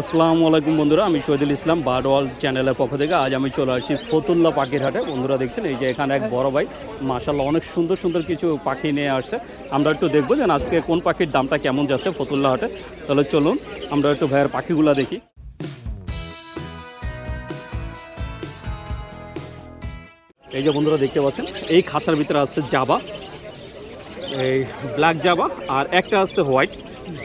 আসসালামু আলাইকুম বন্ধুরা, আমি শহীদুল ইসলাম বার্ড ওয়ার্ল্ড চ্যানেলের পক্ষ থেকে। আজ আমি চলে আসি ফতুল্লা পাখির হাটে। বন্ধুরা দেখছেন, এই যে এখানে এক বড় ভাই মাশাল্লাহ অনেক সুন্দর সুন্দর কিছু পাখি নিয়ে আসছে। আমরা একটু দেখব যে আজকে কোন পাখির দামটা কেমন যাচ্ছে ফতুল্লা হাটে। তাহলে চলুন, আমরা একটু ভাইয়ের পাখিগুলো দেখি। এই যে বন্ধুরা দেখতে পাচ্ছেন, এই খাঁচার ভিতরে আছে জাবা, এই ব্ল্যাক জাবা, আর একটা আছে হোয়াইট।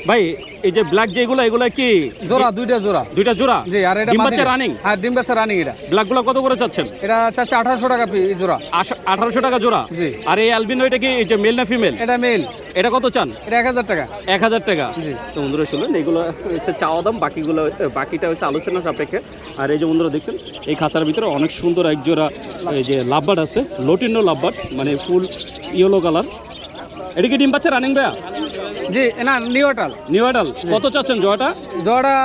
ভাই এই যে ব্ল্যাক যেগুলো এগুলো কি জোড়া দুইটা জোড়া। দুইটা জোড়া? জি আর এটা ডিম বাচ্চা রানিং হ্যাঁ ডিম বাচ্চা রানিং এটা। ব্ল্যাকগুলো কত করে চাচ্ছেন? এটা চাচ্ছে আঠারোশো টাকা পি- জোড়া। আঠারোশো টাকা জোড়া? জি। আর এই অ্যালবিনো এটা কি এই যে মেল না ফিমেল এটা মেল এটা কত চান? এটা এক হাজার টাকা। এক হাজার টাকা। জি। তো বন্ধুরা শুনলেন এগুলো হচ্ছে চাওয়া দাম বাকিগুলো বাকিটা হচ্ছে আলোচনা সাপেক্ষে। আর এই যে বন্ধুরা দেখছেন এই খাঁচার ভিতরে অনেক সুন্দর এক জোড়া এই যে লাভবার্ড আছে লোটিনো লাভবার্ড মানে ফুল ইয়েলো কালার। এটা কি ডিম পাচ্ছে রানিং ভাইয়া? জি না নিউ নিউটাল নিউ আইডাল কত চাচ্ছেন জোড়াটা? জোড়া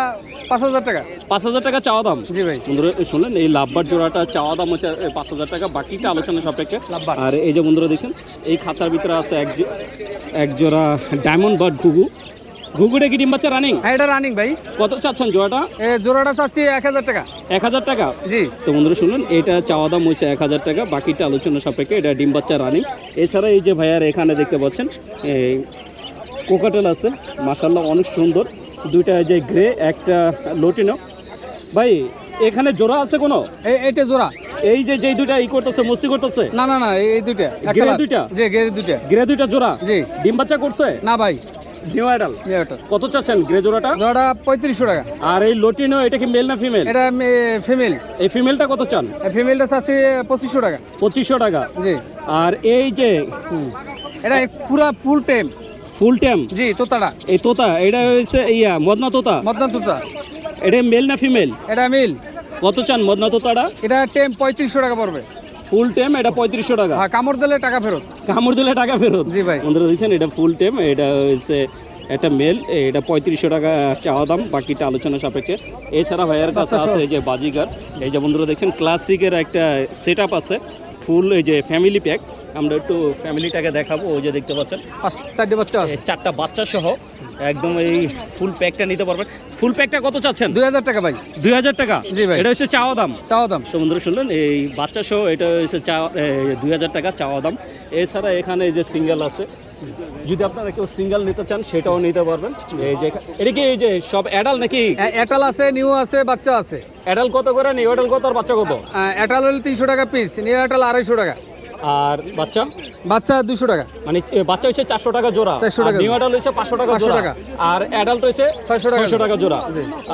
পাঁচ হাজার টাকা। পাঁচ হাজার টাকা চাওয়া দাম? জি ভাই। বন্ধুরা শুনলেন এই লাভবার জোড়াটা চাওয়া দাম হচ্ছে পাঁচ হাজার টাকা বাকিটা আলোচনা সাপেক্ষে। আর এই যে বন্ধুরা দেখছেন এই খাতার ভিতরে আছে এক এক জোড়া ডায়মন্ড বার্ড ঘুঘু ঘুঘুটা কি ডিম বাচ্চা রানিং হ্যাঁ এটা রানিং ভাই। কত চাচ্ছেন জোড়াটা? এ জোড়াটা চাচ্ছি এক হাজার টাকা। এক হাজার টাকা? জি। তো বন্ধুরা শুনলেন এটা চাওয়া দাম হচ্ছে এক হাজার টাকা বাকিটা আলোচনা সাপেক্ষে এটা ডিম বাচ্চা রানিং এছাড়া এই যে ভাইয়ার এখানে দেখতে পাচ্ছেন এই কোকাটেল আছে মাসাল্লাহ অনেক সুন্দর। দুইটা এই যে গ্রে একটা লোটিনো ভাই এখানে জোড়া আছে কোনো? এইটা জোড়া। এই যে যেই দুইটা ই করতেছে মস্তি করতেছে? না না না এই দুইটা গেরে। দুইটা? জি গেরে দুইটা। গ্রে দুইটা জোড়া? জি। ডিম বাচ্চা করছে? না ভাই। নিউ আইডাল নিউটাল কত চাচ্ছেন গ্রে জোড়াটা? জোড়া পঁয়ত্রিশশো টাকা। আর এই লোটিনো এটা কি মেল না ফিমেল এটা ফিমেল এই ফিমেলটা কত চান? ফিমেলটা চাচ্ছি পঁচিশশো টাকা। পঁচিশশো টাকা। জি। আর এই যে এটা পুরা ফুল টাইম ফুল ট্যাম জি তোতাটা। এই তোতা এটা হচ্ছে ইয়া মদনা তোতা? মদনা তোতা। এটা মেল না ফিমেল এটা মিল কত চান মদনা তোতাটা? এটা টেম পঁয়ত্রিশশো টাকা পড়বে। ফুল টেম এটা পঁয়ত্রিশশো টাকা। হ্যাঁ কামড় দিলে টাকা ফেরত। কামড় দিলে টাকা ফেরত। জি ভাই। বন্ধুরা দিচ্ছেন এটা ফুল টেম এটা হচ্ছে একটা মেল এটা পঁয়ত্রিশশো টাকা চাওয়া দাম বাকিটা আলোচনা সাপেক্ষে। এছাড়া ভাইয়ের কাছে বাচ্চা আছে এই যে বাজিগার। এই যে বন্ধুরা দেখছেন ক্লাসিকের একটা সেট আছে। ফুল এই যে ফ্যামিলি প্যাক আমরা একটু ফ্যামিলিটাকে দেখাবো ওই যে দেখতে পাচ্ছেন। পাঁচ চারটে বাচ্চা আছে। চারটা বাচ্চা সহ একদম এই ফুল প্যাকটা নিতে পারবেন। ফুল প্যাকটা কত চাচ্ছেন? দুই হাজার টাকা ভাই। দুই হাজার টাকা? জি ভাই। এটা হচ্ছে চাওয়া দাম। চাওয়া দাম। তো বন্ধুরা শুনলেন এই বাচ্চা সহ এটা হচ্ছে চা দুই হাজার টাকা চাওয়া দাম। এছাড়া এখানে যে সিঙ্গেল আছে যদি আপনারা কেউ সিঙ্গেল নিতে চান সেটাও নিতে পারবেন। এই যে এটা কি এই যে সব অ্যাডাল নাকি? এটাল আছে নিউ আছে বাচ্চা আছে। অ্যাডাল কত করে নিউ অ্যাডাল কত আর বাচ্চা কত? এটাল হলে তিনশো টাকা পিস নিউ এটাল আড়াইশো টাকা। আর বাচ্চা? বাচ্চা দুশো টাকা। মানে বাচ্চা হচ্ছে চারশো টাকা জোড়া। 400 টাকা নিউ অ্যাডাল হচ্ছে পাঁচশো টাকা জোড়া। টাকা। আর অ্যাডাল্ট হচ্ছে 600 টাকা। ছয়শো টাকা জোড়া।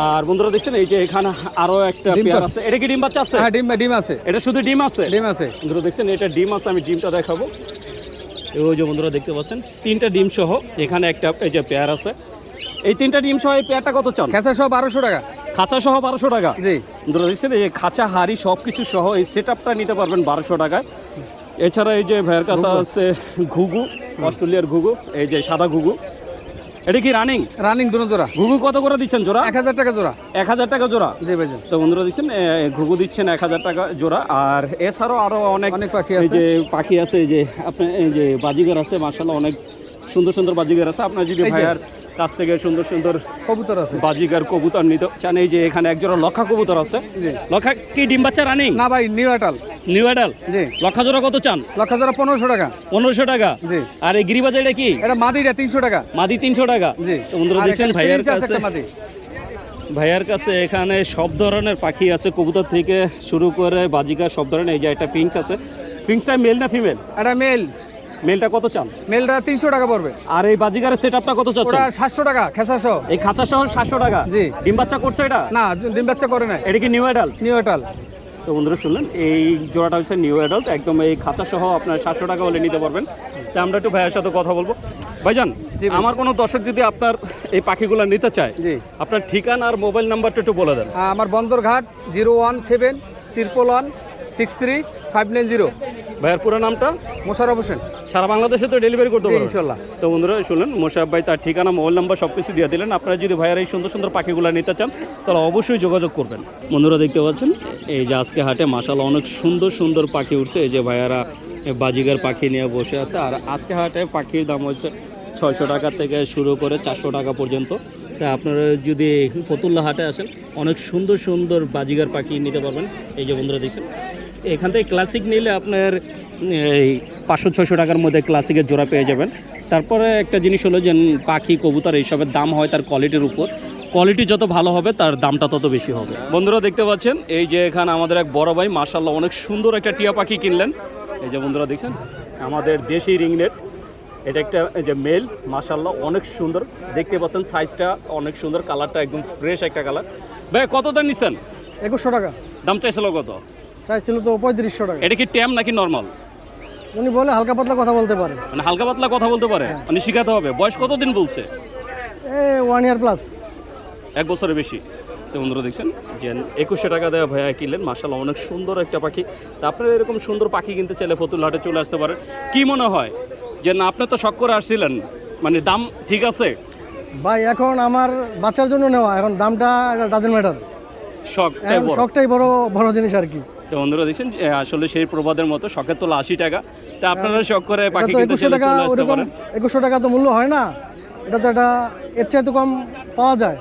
আর বন্ধুরা দেখছেন এই যে এখানে আরও একটা পেয়ার আছে। এটা কি ডিম বাচ্চা আছে? হ্যাঁ ডিম ডিম আছে। এটা শুধু ডিম আছে? ডিম আছে। বন্ধুরা দেখছেন এটা ডিম আছে আমি ডিমটা দেখাবো। ওই যে বন্ধুরা দেখতে পাচ্ছেন তিনটা ডিম সহ এখানে একটা এই যে পেয়ার আছে। এই তিনটা ডিম সহ এই পেয়ারটা কত চান খাঁচা সহ বারোশো টাকা। খাঁচা সহ বারোশো টাকা? জি। বন্ধুরা দেখছেন এই খাঁচা হাড়ি সব কিছু সহ এই সেট আপটা নিতে পারবেন বারোশো টাকায়। এছাড়া এই যে ভাইয়ের কাছে আছে ঘুঘু অস্ট্রেলিয়ার ঘুঘু এই যে সাদা ঘুঘু। এটা কি রানিং রানিং দুনো জোড়া। ঘুঘু কত করে দিচ্ছেন জোড়া? এক হাজার টাকা জোড়া। এক হাজার টাকা জোড়া? জি ভাই তো বন্ধুরা দিচ্ছেন ঘুঘু দিচ্ছেন এক হাজার টাকা জোড়া। আর এছাড়াও আরও অনেক অনেক পাখি আছে। যে পাখি আছে এই যে আপনার এই যে বাজিগার আছে মার্শাল্লাহ অনেক সুন্দর সুন্দর বাজিগার আছে। আপনার যদি। ভাইয়ার কাছ থেকে সুন্দর সুন্দর কবুতর আছে। বাজিগার কবুতর নিতে চান এই যে এখানে একজোড়া লক্ষা কবুতর আছে। লক্ষা কি ডিম বাচ্চা রানিং? না ভাই নিউ এটাল নিউ অ্যাডাল? জি। লক্ষা জোড়া কত চান? লক্ষ জোড়া পনেরোশো টাকা। পনেরোশো টাকা। জি। আর এই গিরিবাজা এটা কি? এটা মাদিটা তিনশো টাকা। মাদি তিনশো টাকা। জি। বন্ধুরা দেখছেন ভাইয়ার কাছে মাদি। ভাইয়ার কাছে এখানে সব ধরনের পাখি আছে কবুতর থেকে শুরু করে বাজিকার সব ধরনের এই যে একটা পিঞ্চ আছে। পিঞ্চটা মেল না ফিমেল এটা মেল মেলটা কত চান? মেলটা তিনশো টাকা পড়বে। আর এই বাজিকারের সেট আপটা কত ওটা সাতশো টাকা খেঁচা সহ এই খাঁচা সহ সাতশো টাকা? জি। ডিম বাচ্চা করছে এটা? না ডিম বাচ্চা করে না এটা কি নিউ অ্যাডাল্ট নিউ এটাল তো বন্ধুরা শুনলেন এই জোড়াটা হচ্ছে নিউ অ্যাডাল্ট একদম এই খাঁচা সহ আপনার সাতশো টাকা হলে নিতে পারবেন। তা আমরা একটু ভাইয়ের সাথে কথা বলব। ভাইজান আমার কোনো দর্শক যদি আপনার এই পাখিগুলো নিতে চায় জি। আপনার ঠিকানা আর মোবাইল নাম্বারটা একটু বলে দেন। আমার Bandarghat zero one seven triple one six three five nine zero. ভাইয়ের পুরো নামটা? মোশারফ হোসেন। সারা বাংলাদেশে তো ডেলিভারি করতে পারবেন ইনশাল্লাহ। তো বন্ধুরা শুনলেন মোশাব ভাই তার ঠিকানা মোবাইল নাম্বার সব কিছু দিয়ে দিলেন। আপনারা যদি ভাইয়ার এই সুন্দর সুন্দর পাখিগুলো নিতে চান তাহলে অবশ্যই যোগাযোগ করবেন। বন্ধুরা দেখতে পাচ্ছেন? এই যে আজকে হাটে মাসাল অনেক সুন্দর সুন্দর পাখি উঠছে। এই যে ভাইয়ারা বাজিগার পাখি নিয়ে বসে আছে। আর আজকে হাটে পাখির দাম হচ্ছে ছয়শো টাকা থেকে শুরু করে চারশো টাকা পর্যন্ত। তা আপনারা যদি ফতুল্লা হাটে আসেন অনেক সুন্দর সুন্দর বাজিগার পাখি নিতে পারবেন। এই যে বন্ধুরা দেখছেন এখান থেকে ক্লাসিক নিলে আপনার এই পাঁচশো ছশো টাকার মধ্যে ক্লাসিকের জোড়া পেয়ে যাবেন। তারপরে একটা জিনিস হলো যে পাখি কবুতর এইসবের দাম হয় তার কোয়ালিটির উপর। কোয়ালিটি যত ভালো হবে তার দামটা তত বেশি হবে। বন্ধুরা দেখতে পাচ্ছেন এই যে এখানে আমাদের এক বড় ভাই মার্শাল্লাহ অনেক সুন্দর একটা টিয়া পাখি কিনলেন। এই যে বন্ধুরা দেখছেন? আমাদের দেশি রিংনেট এটা একটা এই যে মেল মার্শাল্লাহ অনেক সুন্দর। দেখতে পাচ্ছেন সাইজটা অনেক সুন্দর কালারটা একদম ফ্রেশ একটা কালার ভাই কত দাম নিচ্ছেন একুশশো টাকা। দাম চাইছিল কত? চাইছিল তো পঁয়ত্রিশশো টাকা। এটা কি ট্যাম নাকি নর্মাল? উনি বলে হালকা পাতলা কথা বলতে পারে। মানে হালকা পাতলা কথা বলতে পারে? মানে শিখাতে হবে। বয়স কতদিন বলছে? এ ওয়ান ইয়ার প্লাস এক বছরের বেশি। তো বন্ধুরা দেখছেন যে একুশশো টাকা দেওয়া ভাইয়া কিনলেন। মার্শাল্লাহ অনেক সুন্দর একটা পাখি। তা আপনারা এরকম সুন্দর পাখি কিনতে চাইলে ফতুল হাটে চলে আসতে পারেন। কি মনে হয়? যে না আপনি তো শখ করে আসছিলেন। মানে দাম ঠিক আছে? ভাই এখন আমার বাচ্চার জন্য নেওয়া। এখন দামটা ডাজেন্ট ম্যাটার বড়। শখটাই বড় বড় জিনিস আর কি। তো বন্ধুরা দেখছেন আসলে সেই প্রবাদের মতো শখের তোলা আশি টাকা। তা আপনারা শখ করে পাখি কিনতে একুশশো টাকা চলে আসতে পারেন। একুশশো টাকা তো মূল্য হয় না। এটা তো এটা এর চেয়ে তো কম পাওয়া যায়।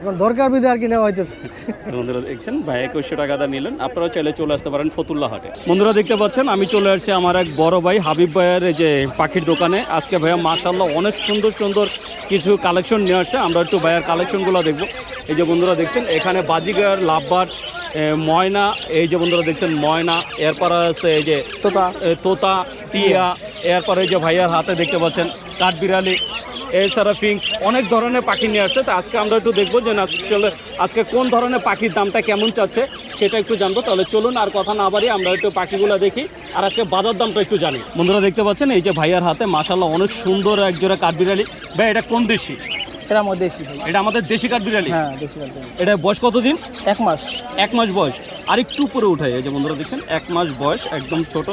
এখন দরকার বিধে আর কি নেওয়া হইতেছে। বন্ধুরা দেখছেন ভাই একুশশো টাকা দা নিলেন চাইলে চলে আসতে পারেন ফতুল্লা হাটে। বন্ধুরা দেখতে পাচ্ছেন আমি চলে আসছি আমার এক বড় ভাই হাবিব ভাইয়ের এই যে পাখির দোকানে। আজকে ভাইয়া মাশাল্লাহ অনেক সুন্দর সুন্দর কিছু কালেকশন নিয়ে আসছে। আমরা একটু ভাইয়ার কালেকশনগুলো দেখব। এই যে বন্ধুরা দেখছেন এখানে বাজিগার লাভবাট ময়না এই যে বন্ধুরা দেখছেন ময়না এরপর আছে এই যে তোতা। তোতা টিয়া এরপরে এই যে ভাইয়ার হাতে দেখতে পাচ্ছেন কাঠবিড়ালি এছাড়া ফিংস অনেক ধরনের পাখি নিয়ে আসছে। তো আজকে আমরা একটু দেখব যে না আসলে আজকে কোন ধরনের পাখির দামটা কেমন চাচ্ছে সেটা একটু জানব। তাহলে চলুন আর কথা না বাড়ি আমরা একটু পাখিগুলো দেখি আর আজকে বাজার দামটা একটু জানি। বন্ধুরা দেখতে পাচ্ছেন এই যে ভাইয়ার হাতে মাসাল্লাহ অনেক সুন্দর এক জোড়া কাঠবিড়ালি। ভাই এটা কোন দেশি? এটা আমার দেশি এটা আমাদের দেশি কাঠবিড়ালি হ্যাঁ দেশি কালকে এটা বয়স কতদিন? এক মাস। এক মাস বয়স। আর একটু উপরে এই যে বন্ধুরা দেখছেন এক মাস বয়স একদম ছোট।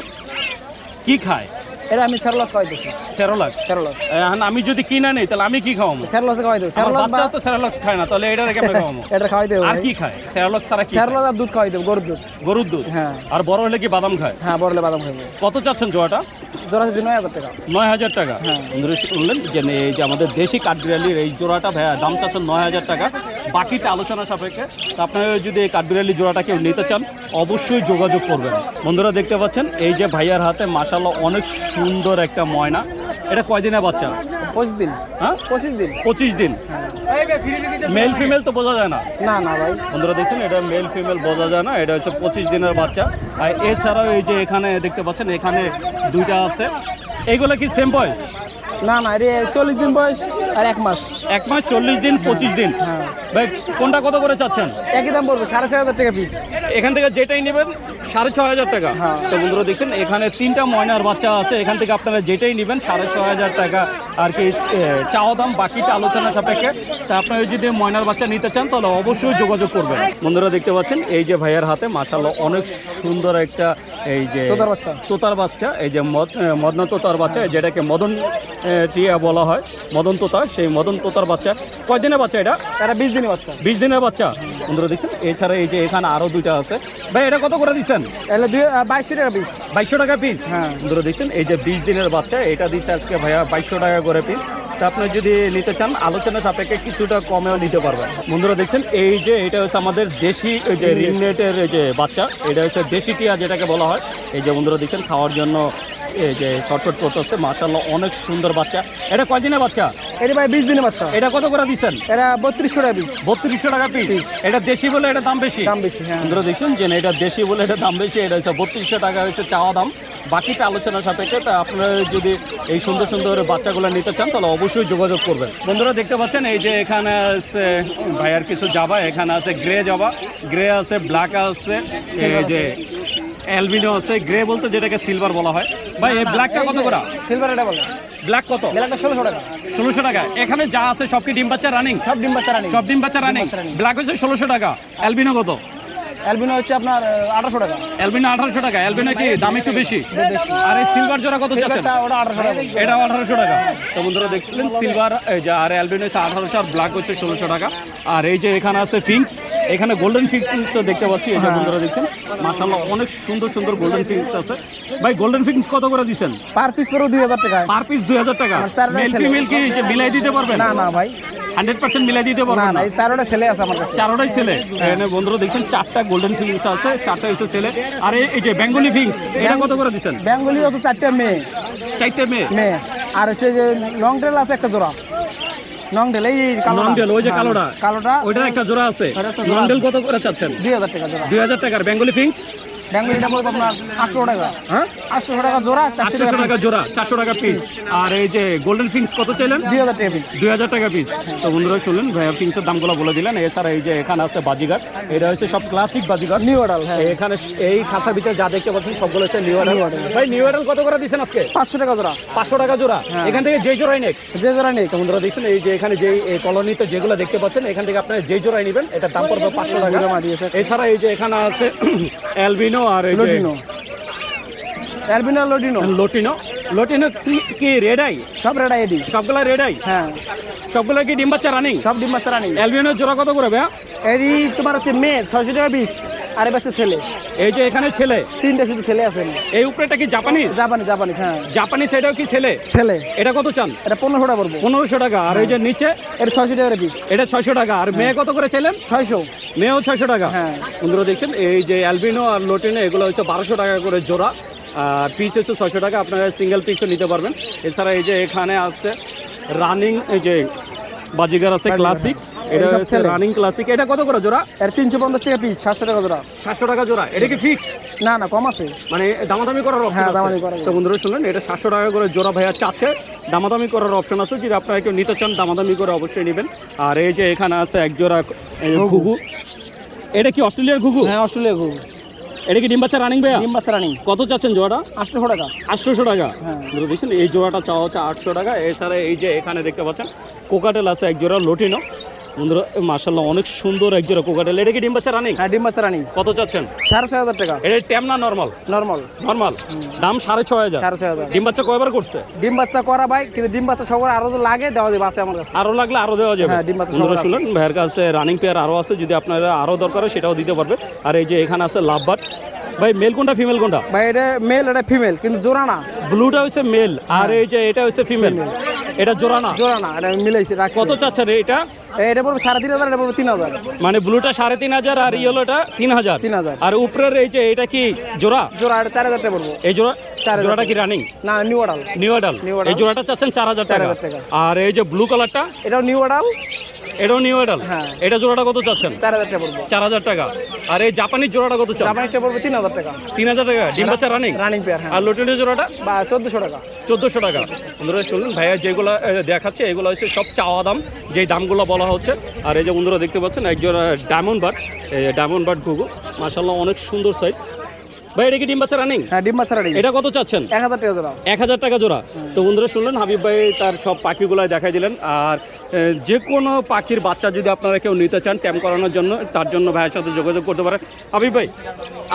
কি খায়? এটা আমি স্যারলস খাওয়াইতেছি। সেরোলাক্স স্যারলস। এখন আমি যদি কিনা নেই তাহলে আমি কি খাওয়াবো? স্যারলস খাওয়াই দেবো আমার স্যারলস বাচ্চা তো সেরালক্স খায় না তাহলে এটা কেমন খাওয়াবো? এটা খাওয়াই দেবো আর কি খায়? সেরালক্স ছাড়া কি খায়? স্যারলস আর দুধ খাওয়াই দেবো গরুর দুধ। গরুর দুধ? হ্যাঁ। আর বড় হলে কি বাদাম খায়? হ্যাঁ বড়লে বাদাম খাইবো কত চাচ্ছেন জোয়াটা? জোড়া আছে নয় হাজার টাকা। নয় হাজার টাকা? হ্যাঁ। বন্ধুরা শুনলেন? যে এই যে আমাদের দেশি কাঠবিড়ালির এই জোড়াটা ভাইয়া দাম চাচ্ছেন নয় হাজার টাকা। বাকিটা আলোচনা সাপেক্ষে। আপনারা যদি এই কাঠবিড়ালি জোড়াটা কেউ নিতে চান অবশ্যই যোগাযোগ করবেন। বন্ধুরা দেখতে পাচ্ছেন এই যে ভাইয়ার হাতে মাসাল্লাহ অনেক সুন্দর একটা ময়না। এটা কয়দিনে বাচ্চা? পঁচিশ দিন। হ্যাঁ? পঁচিশ দিন। পঁচিশ দিন। মেল ফিমেল তো বোঝা যায় না। না না ভাই। বন্ধুরা দেখছেন এটা মেল ফিমেল বোঝা যায় না এটা হচ্ছে পঁচিশ দিনের বাচ্চা। আর এছাড়াও এই যে এখানে দেখতে পাচ্ছেন এখানে দুইটা আছে। এইগুলো কি সেম বয়স? না না এটা চল্লিশ দিন বয়স আর এক মাস। এক মাস চল্লিশ দিন পঁচিশ দিন। হ্যাঁ। ভাই কোনটা কত করে চাচ্ছেন? একই দাম পড়বে সাড়ে ছয় হাজার টাকা পিস এখান থেকে যেটাই নেবেন সাড়ে ছ হাজার টাকা। হ্যাঁ। তো বন্ধুরা দেখছেন এখানে তিনটা ময়নার বাচ্চা আছে এখান থেকে আপনারা যেটাই নেবেন সাড়ে ছ হাজার টাকা। আর কি চাওয়া দাম বাকিটা আলোচনা সাপেক্ষে। তা আপনারা যদি ময়নার বাচ্চা নিতে চান তাহলে অবশ্যই যোগাযোগ করবেন। বন্ধুরা দেখতে পাচ্ছেন এই যে ভাইয়ের হাতে মাসাল্লাহ অনেক সুন্দর একটা এই যে তোতার বাচ্চা। তোতার বাচ্চা এই যে মদনা তোতার বাচ্চা যেটাকে মদন টিয়া বলা হয় মদন তোতা সেই মদন তোতার বাচ্চা। কয়দিনের বাচ্চা এটা? এটা বিশ দিনের বাচ্চা। বিশ দিনের বাচ্চা। বন্ধুরা দেখছেন এছাড়া এই যে এখানে আরও দুইটা আছে। ভাই এটা কত করে দিচ্ছেন? দুই বাইশশো টাকা পিস বাইশশো টাকা পিস হ্যাঁ। বন্ধুরা দেখছেন এই যে বিশ দিনের বাচ্চা এটা দিচ্ছে আজকে ভাইয়া বাইশশো টাকা করে পিস তা আপনি যদি নিতে চান আলোচনা সাপেক্ষে কিছুটা কমেও নিতে পারবেন। বন্ধুরা দেখছেন এই যে এটা হচ্ছে আমাদের দেশি এই যে রিংনেটের এই যে বাচ্চা এটা হচ্ছে দেশি টিয়া যেটাকে বলা হয়। এই যে বন্ধুরা দেখছেন খাওয়ার জন্য এই যে ছটফট করতেছে মার্শাল্লাহ অনেক সুন্দর বাচ্চা। এটা কয়দিনের বাচ্চা? এটা ভাই বিশ দিনের বাচ্চা। এটা কত করে দিচ্ছেন? এটা বত্রিশশো টাকা পিস বত্রিশশো টাকা পিস এটা দেশি বলে এটা দাম বেশি? দাম বেশি হ্যাঁ। বন্ধুরা দেখছেন যে এটা দেশি বলে এটা দাম বেশি এটা হচ্ছে বত্রিশশো টাকা হচ্ছে চাওয়া দাম। বাকিটা আলোচনা সাপেক্ষে তা আপনারা যদি এই সুন্দর সুন্দর বাচ্চাগুলো নিতে চান তাহলে অবশ্যই যোগাযোগ করবেন। বন্ধুরা দেখতে পাচ্ছেন এই যে এখানে আছে ভাইয়ার কিছু জাবা এখানে আছে গ্রে জাবা। গ্রে আছে ব্ল্যাক আছে এই যে অ্যালবিনো আছে গ্রে বলতে যেটাকে সিলভার বলা হয়। ভাই এই ব্ল্যাকটা কত করে? সিলভার এটা বলে। ব্ল্যাক কত? ব্ল্যাকটা ষোলোশো টাকা। ষোলোশো টাকা। এখানে যা আছে সব কি ডিম বাচ্চা রানিং সব ডিম বাচ্চা রানিং সব ডিম বাচ্চা রানিং ব্ল্যাক হচ্ছে ষোলোশো টাকা। অ্যালবিনো কত? অ্যালবিনো হচ্ছে আপনার আঠারোশো টাকা। অ্যালবিনো আঠারোশো টাকা অ্যালবিনো কি দাম একটু বেশি? আর এই সিলভার জোড়া কত চাচ্ছেন? ওটা আঠারোশো টাকা। এটা আঠারোশো টাকা। তো বন্ধুরা দেখলেন সিলভার আর অ্যালবিনো হচ্ছে আঠারোশো আর ব্ল্যাক হচ্ছে ষোলোশো টাকা। আর এই যে এখানে আছে ফিংস এখানে গোল্ডেন ফিংসও দেখতে পাচ্ছি এই যে বন্ধুরা দেখছেন। মাসাল্লাহ অনেক সুন্দর সুন্দর গোল্ডেন ফিংস আছে। ভাই গোল্ডেন ফিংস কত করে দিচ্ছেন পার পিস দুই হাজার টাকা পার পিস দুই হাজার টাকা। আমার চারটা মেল ফিমেল কি যে মিলাই দিতে পারবেন? না না ভাই। হান্ড্রেড পার্সেন্ট মিলাই দিতে না পারবেন না? এই চারোটা ছেলে আছে আমার কাছে। চারোটাই ছেলে? এখানে বন্ধুরা দেখছেন চারটা গোল্ডেন ফিংস আছে চারটা হচ্ছে ছেলে। আর এই- যে বেঙ্গলি ফিংস এটা কত করে দিচ্ছেন? বেঙ্গলি হচ্ছে চারটে মেয়ে। চারটে মেয়ে? মেয়ে। আর হচ্ছে যে লং টেল আছে একটা জোড়া। লং টেল এই কালোটা। নন্ডেল ওই যে কালোটা। কালোটা। ওইটার একটা জোড়া আছে। নন্ডেল কত করে চাচ্ছেন? দুই হাজার টাকা জোড়া। দুই হাজার টাকার বেঙ্গলি ফিংস বেঙ্গলিটা পড়বে আপনার আটশো টাকা। হ্যাঁ? আটশো টাকা জোড়া চারশো টাকা টাকা জোড়া চারশো টাকা পিস আর এই যে গোল্ডেন ফিংস কত চাইলেন? দুই হাজার টাকা পিস দুই হাজার টাকা পিস তো বন্ধুরা শুনলেন ভাইয়া ফিংসের দামগুলো বলে দিলেন। এছাড়া এই যে এখানে আছে বাজিগার। এটা হচ্ছে সব ক্লাসিক বাজিগার। নিউ অর্ডার হ্যাঁ। এখানে এই ভিতরে যা দেখতে পাচ্ছেন সবগুলো হচ্ছে নিউ New অর্ডার Order। ভাই নিউ অর্ডার কত করে দিচ্ছেন আজকে? পাঁচশো টাকা জোড়া। পাঁচশো টাকা জোড়া। হ্যাঁ। এখান থেকে যে জোড়াই নেক। যে বন্ধুরা। দেখছেন এই যে এখানে যে কলোনিতে যেগুলো দেখতে পাচ্ছেন এখান থেকে আপনারা যে জোড়াই নেবেন এটার দাম পড়বে পাঁচশো টাকা। এছাড়া এই যে এখানে আছে অ্যালবিনো আর এই যে lutino albino lutino lutino lutino কি- রেডাই সব রেডাই এডি সবগুলা রেডাই হ্যাঁ। সবগুলো কি ডিম বাচ্চা রানিং সব ডিম রানিং আনি অ্যালবিনোর জোড়া কত করে ভাইয়া? এডি তোমার হচ্ছে মে ছয়শো টাকা পিস আর ছেলে। এই যে এখানে ছেলে? তিনটা শুধু ছেলে এই উপরেটা কি জাপানিজ? জাপানি জাপানিস হ্যাঁ। জাপানিজ এটাও কি ছেলে? ছেলে। এটা কত চান? এটা পনেরোশো টাকা পড়ব। পনেরোশো টাকা। আর এই যে নিচে? এটা ছয়শো টাকা পিস এটা ছয়শো টাকা। আর মেয়ে কত করে ছিলেন ছয়শো। মেয়েও ছয়শো টাকা। হ্যাঁ। বন্ধুরা দেখছেন এই যে অ্যালবিনো আর লোটিনো এগুলো হচ্ছে বারোশো টাকা করে জোড়া। আর পিস হচ্ছে ছয়শো টাকা। আপনারা সিঙ্গেল পিসও নিতে পারবেন। এছাড়া এই যে এখানে আছে রানিং এই যে বাজিগার আছে ক্লাসিক এটা হচ্ছে রানিং ক্লাসিক এটা কত করে জোড়া? এর তিনশো পঞ্চাশ টাকা পিস সাতশো টাকা জোড়া। সাতশো টাকা জোড়া। এটা কি ফিক্স না না কম আছে। মানে দামাদামি করার অপশন হ্যাঁ, দামাদামি করার তো বন্ধুরা শুনলেন এটা সাতশো টাকা করে জোড়া ভাইয়া চাচ্ছে। দামাদামি করার অপশন আছে। যদি আপনারা কেউ নিতে চান দামাদামি করে অবশ্যই নেবেন। আর এই যে এখানে আছে এক জোড়া ঘুঘু। এটা কি অস্ট্রেলিয়ার ঘুঘু? হ্যাঁ অস্ট্রেলিয়া খুব এটা কি ডিম বাচ্চা রানিং ভাইয়া? ডিম বাচ্চা রানি কত চাচ্ছেন জোড়াটা? আটশো টাকা। আটশোশো টাকা। হ্যাঁ। দেখছেন এই জোড়াটা চাওয়া হচ্ছে আটশো টাকা। এছাড়া এই যে এখানে দেখতে পাচ্ছেন কোকাটেল আছে এক জোড়া লোটিনো। বন্ধুরা অনেক সুন্দর এক জোড়া কোকাটেল। এটা কি ডিম বাচ্চা রানিং? হ্যাঁ ডিম বাচ্চা রানি। কত চাচ্ছেন? সাড়ে ছয় হাজার টাকা। এটা ট্যাম না নর্মাল? নর্মাল। নর্মাল? দাম সাড়ে ছয় হাজার। সাড়ে ছয় হাজার। ডিম বাচ্চা কয়বার করছে? ডিম বাচ্চা করা ভাই কিন্তু ডিম বাচ্চা সবার আরও লাগে দেওয়া যাবে আছে আমার কাছে। আরও লাগলে আরও দেওয়া যাবে। হ্যাঁ, ডিম বাচ্চা সবার আছে। ভাইয়ের কাছে রানিং পেয়ার আরও আছে যদি আপনারা আরও দরকার হয় সেটাও দিতে পারবে। আর এই যে এখানে আছে লাভবাট ভাই মেল কোনটা ফিমেল কোনটা? ভাই এটা মেল এটা ফিমেল কিন্তু জোড়া না। ব্লুটা হচ্ছে মেল আর এই যে এটা হচ্ছে ফিমেল এটা জোড়া না? জোড়া না এটা মিলাইছি রাখছি। কত চাচ্ছে রে এটা এটা পড়বে সাড়ে তিন হাজার এটা পড়বে তিন হাজার। মানে ব্লুটা সাড়ে তিন হাজার আর ইয়েলোটা তিন হাজার? তিন হাজার। আর উপরের এই যে এটা কি জোড়া? জোড়া এটা চার হাজার টাকা পড়ব। এই জোড়া চার হাজার জোড়াটা কি রানিং না নিউ অর্ডাল নিউ Adal। এই জোড়াটা চাচ্ছেন চার হাজার চার টাকা। আর এই যে ব্লু কালারটা এটাও নিউ অর্ডাল এটাও নিউ আডাল হ্যাঁ। এটা জোড়াটা কত চাচ্ছেন? চার হাজার টাকা পড়ব। চার হাজার টাকা। আর এই জাপানিজ জোড়াটা কত চান জাপানিটা পড়বে তিন হাজার টাকা। তিন হাজার টাকা। ডিম বাচ্চা রানিং রানিং পেয়ার আর লোটেলের জোড়াটা? বা চোদ্দশো টাকা। চোদ্দোশো টাকা। বন্ধুরা শুনলেন ভাইয়া যেগুলো দেখাচ্ছে এগুলো হচ্ছে সব চাওয়া দাম যেই দামগুলো বলা হচ্ছে। আর এই যে বন্ধুরা দেখতে পাচ্ছেন একজন ডায়মন্ড বার্ড ডায়মন্ড বার্ড ঘুঘু। মাসাল্লাহ অনেক সুন্দর সাইজ ভাই এটা কি ডিম বাচ্চা রানিং হ্যাঁ ডিম বাচ্চা রানিং এটা কত চাচ্ছেন? এক হাজার টাকা জোড়া। এক হাজার টাকা জোড়া। তো বন্ধুরা শুনলেন হাবিব ভাই তার সব পাখিগুলো দেখাই দিলেন। আর যে কোনো পাখির বাচ্চা যদি আপনারা কেউ নিতে চান ট্যাম করানোর জন্য তার জন্য ভাইয়ের সাথে যোগাযোগ করতে পারেন। হাবিব ভাই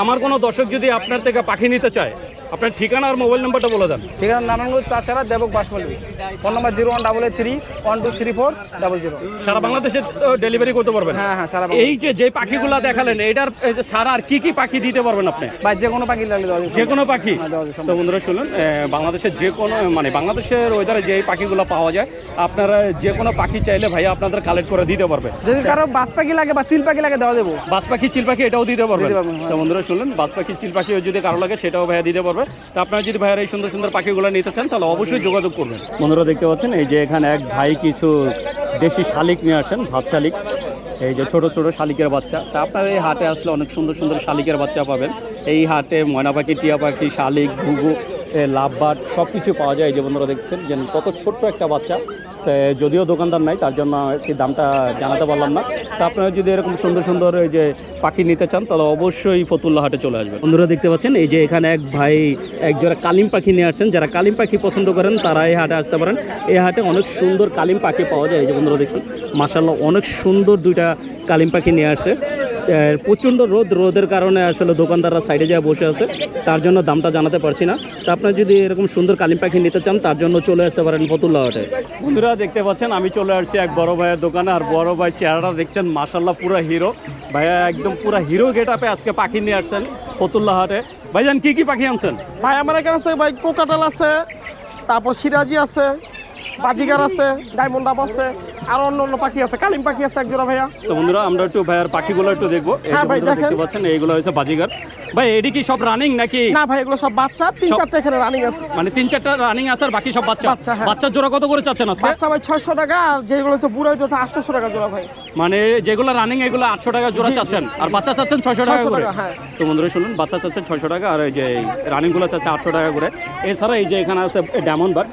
আমার কোনো দর্শক যদি আপনার থেকে পাখি নিতে চায় আপনার ঠিকানা আর মোবাইল নাম্বারটা বলে দেন। ঠিক আছে নারায়ণগঞ্জ চাষারা দেবক বাসমলি phone number zero one double eight three one two three four double zero. সারা বাংলাদেশে ডেলিভারি করতে পারবেন? হ্যাঁ হ্যাঁ সারা এই যে যে পাখিগুলা দেখালেন এটার ছাড়া আর কি কি পাখি দিতে পারবেন আপনি? বা যে কোনো পাখি লাগলে যে কোনো পাখি? হ্যাঁ, তো বন্ধুরা শুনুন বাংলাদেশের যে কোনো মানে বাংলাদেশের ওয়েদারে যে পাখিগুলো পাওয়া যায় আপনারা যে কোনো পাখি চাইলে ভাইয়া আপনাদের কালেক্ট করে দিতে পারবে। যদি কারও বাস পাখি লাগে বা চিল পাখি লাগে দেওয়া যাব। বাস পাখি চিল পাখি এটাও দিতে পারবে পারবেন, হ্যাঁ। তো বন্ধুরা শুনলেন বাস পাখি চিল পাখিও যদি কারও লাগে সেটাও ভাইয়া দিতে পারবে। তো আপনারা যদি ভাইয়ার এই সুন্দর সুন্দর পাখিগুলো নিতে চান তাহলে অবশ্যই যোগাযোগ করবেন। বন্ধুরা দেখতে পাচ্ছেন এই যে এখানে এক ভাই কিছু দেশি শালিক নিয়ে আসেন, ভাত শালিক। এই যে ছোট ছোট শালিকের বাচ্চা। তা আপনারা এই হাটে আসলে অনেক সুন্দর সুন্দর শালিকের বাচ্চা পাবেন। এই হাটে ময়না পাখি টিয়া পাখি শালিক, ঘুঘু লাভবাট সব কিছু পাওয়া যায় এই যে বন্ধুরা দেখছেন যে কত ছোট্ট একটা বাচ্চা। যদিও দোকানদার নাই, তার জন্য কি দামটা জানাতে পারলাম না। তো আপনারা যদি এরকম সুন্দর সুন্দর এই যে পাখি নিতে চান, তাহলে অবশ্যই ফতুল্লা হাটে চলে আসবেন। বন্ধুরা দেখতে পাচ্ছেন, এই যে এখানে এক ভাই এক জোড়া কালিম পাখি নিয়ে আসছেন। যারা কালিম পাখি পছন্দ করেন, তারা এই হাটে আসতে পারেন। এই হাটে অনেক সুন্দর কালিম পাখি পাওয়া যায়, এই যে বন্ধুরা দেখছেন। মাসাল্লাহ অনেক সুন্দর দুইটা কালিম পাখি নিয়ে আসে। প্রচণ্ড রোদ রোদের কারণে আসলে দোকানদাররা সাইডে যায় বসে আছে। তার জন্য দামটা জানাতে পারছি না। তো আপনারা যদি এরকম সুন্দর কালিম পাখি নিতে চান তার জন্য চলে আসতে পারেন ফতুল্লা হাটে। বন্ধুরা দেখতে পাচ্ছেন আমি চলে আসছি এক বড় ভাইয়ের দোকানে। আর বড় ভাই চেহারাটা দেখছেন মাসাল্লাহ পুরো হিরো ভাইয়া একদম পুরো হিরো গেট আপে আজকে পাখি নিয়ে আসছেন ফতুল্লা হাটে। ভাইজান কি কি পাখি আনছেন? ভাই আমার এখানে আছে ভাই কোকাটাল আছে তারপর সিরাজি আছে বাজিগার আছে ডায়মন্ড আপ আছে। আর অন্য অন্য পাখি আছে কালিম পাখি আছে এক জোড়া ভাইয়া। তো বন্ধুরা আমরা একটু ভাইয়ার পাখিগুলো একটু দেখব। হ্যাঁ দেখতে পাচ্ছেন এইগুলো হচ্ছে বাজিগার। ভাই এটি কি সব রানিং নাকি? না ভাই এগুলো সব বাচ্চা তিন চারটা এখানে রানিং আছে। মানে তিন চারটা রানিং আছে আর বাকি সব বাচ্চা। বাচ্চা, হ্যাঁ। জোড়া কত করে চাচ্ছেন আজকে? বাচ্চা ভাই ছয়শো টাকা আর যেগুলো হচ্ছে বুড়ো হচ্ছে আটশোশো টাকা জোড়া ভাই। মানে যেগুলো রানিং এগুলো আটশো টাকা জোড়া চাচ্ছেন। আর বাচ্চা চাচ্ছেন ছয়শো টাকা 600 করে? হ্যাঁ। তো বন্ধুরা শুনুন বাচ্চা চাচ্ছেন ছয়শো টাকা আর এই যে রানিংগুলো চাচ্ছে আটশো টাকা করে। এছাড়া এই যে এখানে আছে ডায়মন্ড বার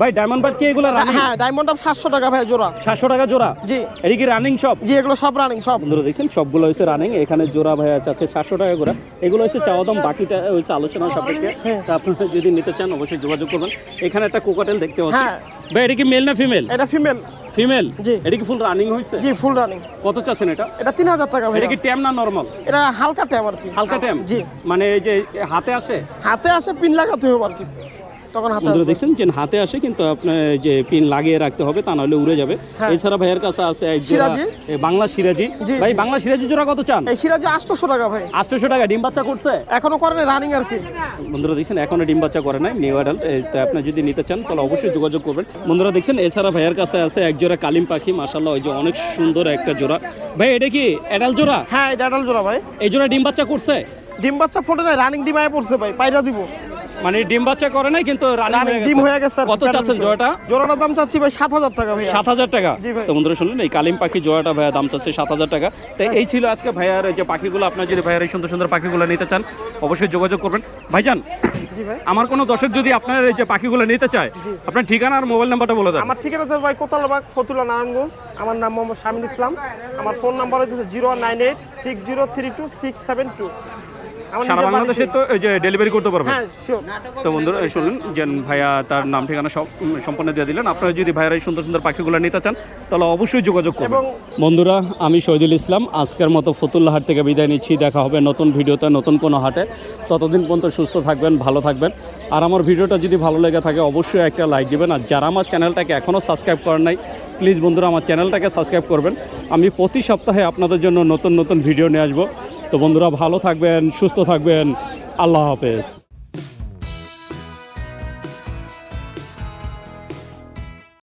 ভাই ডায়মন্ড বার কি এগুলো রানিং হ্যাঁ ডায়মন্ড আপ সাতশো টাকা ভাই জোড়া। সাতশো টাকা জোড়া? জি। এটি কি রানিং সব জি এগুলো সব রানিং সব বন্ধুরা দেখছেন? সবগুলো হচ্ছে রানিং এখানে জোড়া ভাইয়া চাচ্ছে সাতশো টাকা করে এগুলো হচ্ছে চাওয়া দাম বাকিটা হচ্ছে আলোচনা সাপেক্ষে। হ্যাঁ। তা আপনারা যদি নিতে চান অবশ্যই যোগাযোগ করবেন। এখানে একটা কোকাটেল দেখতে পাচ্ছি। হ্যাঁ। ভাই এটা কি মেল না ফিমেল এটা ফিমেল ফিমেল জি। এটা কি ফুল রানিং হয়েছে? জি ফুল রানিং কত চাচ্ছেন এটা? এটা তিন হাজার টাকা ভাই এটা কি ট্যাম না নর্মাল এটা হালকা ট্যাব আর কি। হালকা ট্যাম জি। মানে এই যে হাতে আসে? হাতে আসে পিন লাগাতে হবে আর কি। তখন হাতে দেখছেন যে হাতে আসে কিন্তু আপনার যে পিন লাগিয়ে রাখতে হবে তা নাহলে উড়ে যাবে। হ্যাঁ। এছাড়া ভাইয়ের কাছে আছে এক জোড়া বাংলা সিরাজি। ভাই বাংলা সিরাজি জোড়া কত চান? এই সিরাজে আটশোশো টাকা ভাই। আটশোশো টাকা ডিম বাচ্চা করছে? এখনও করে রানিং আর কি। বন্ধুরা দেখছেন এখনও ডিম বাচ্চা করে নাই নিউ অ্যাডাল্ট তো আপনি যদি নিতে চান তাহলে অবশ্যই যোগাযোগ করবেন। বন্ধুরা দেখছেন এছাড়া ভাইয়ের কাছে আছে এক জোড়া কালিম পাখি মাসাল্লাহ ওই যে অনেক সুন্দর একটা জোড়া। ভাই এটা কি অ্যাডাল্ট জোড়া? হ্যাঁ এটা আডাল জোড়া ভাই। এই জোড়া ডিম বাচ্চা করছে? ডিম বাচ্চা ফোটে নাই রানিং ডিম আয় পড়ছে ভাই পায়রা দিব। মানে ডিম বাচ্চা করে নাই কিন্তু রানিং ডিম হয়ে গেছে। কত চাচ্ছেন। জোড়াটা? জোড়াটার দাম চাচ্ছি ভাই সাত হাজার টাকা ভাই সাত হাজার টাকা? তো বন্ধুরা শুনলেন এই কালিম পাখি জোড়াটা ভাইয়া দাম চাচ্ছে সাত হাজার টাকা। তাই এই ছিল আজকে ভাইয়ার যে পাখিগুলো আপনার যদি ভাইয়ার এই সুন্দর সুন্দর পাখিগুলো নিতে চান অবশ্যই যোগাযোগ করবেন। ভাইজান আমার কোনো দর্শক যদি আপনার এই যে পাখিগুলো নিতে চায় আপনার ঠিকানা আর মোবাইল নাম্বারটা বলে দেন। আমার ঠিকানা আছে ভাই কোতালবাগ ফতুল্লা নারায়ণগঞ্জ। আমার নাম মোহাম্মদ শামিল ইসলাম। আমার ফোন নাম্বার হচ্ছে zero nine eight six zero three two six seven two. সারা বাংলাদেশে তো এই যে ডেলিভারি করতে পারবেন? হ্যাঁ তো বন্ধুরা শুনুন যে ভাইয়া তার নাম ঠিকানা সব সম্পূর্ণ দিয়ে দিলেন। আপনারা যদি ভাইয়ার এই সুন্দর সুন্দর পাখিগুলো নিতে চান তাহলে অবশ্যই যোগাযোগ করবেন। বন্ধুরা আমি শহীদুল ইসলাম। আজকের মতো ফতুল্লা হাট থেকে বিদায় নিচ্ছি। দেখা হবে নতুন ভিডিওতে নতুন কোনো হাটে। ততদিন পর্যন্ত সুস্থ থাকবেন ভালো থাকবেন। আর আমার ভিডিওটা যদি ভালো লেগে থাকে অবশ্যই একটা লাইক দিবেন। আর যারা আমার চ্যানেলটাকে এখনও সাবস্ক্রাইব করেন নাই প্লিজ বন্ধুরা আমার চ্যানেলটাকে সাবস্ক্রাইব করবেন। আমি প্রতি সপ্তাহে আপনাদের জন্য নতুন নতুন ভিডিও নিয়ে আসব। তো বন্ধুরা ভালো থাকবেন, সুস্থ থাকবেন। আল্লাহ হাফেজ।